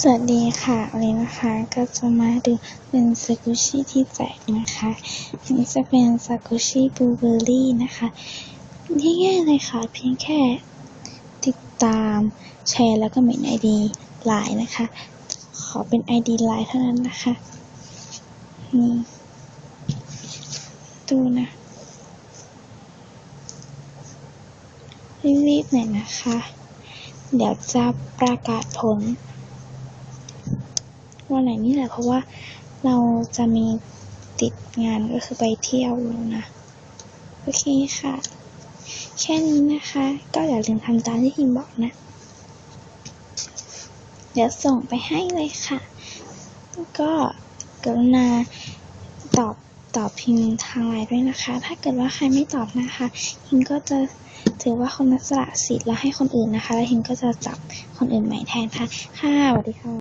สวัสดีค่ะวันนี้นะคะก็จะมาดูเป็นซากุชิที่แจกนะคะอันนี้จะเป็นซากุชิบลูเบอร์รี่นะคะง่ายๆเลยค่ะ เพียงแค่ติดตามแชร์แล้วก็เมนไอดีไลน์นะคะ ขอเป็นไอดีไลน์เท่านั้นนะคะนี่ดูนะรีบๆหน่อยนะคะ เดี๋ยวจะประกาศผล วันไหนนี่แหละเพราะว่าเราจะมีติดงานก็คือไปเที่ยวล้วนะ โอเคค่ะ แค่นี้นะคะ ก็อย่าลืมทำตามที่พิมบอกนะ เดี๋ยวส่งไปให้เลยค่ะ ก็กรุณาตอบตอบพิมพ์ทางไลน์ด้วยนะคะ ถ้าเกิดว่าใครไม่ตอบนะคะ พิมก็จะถือว่าคนนัสละสิทธิ์แล้วให้คนอื่นนะคะ แล้วพิมก็จะจับคนอื่นใหม่แทนค่ะ ค่ะสวัสดีค่ะ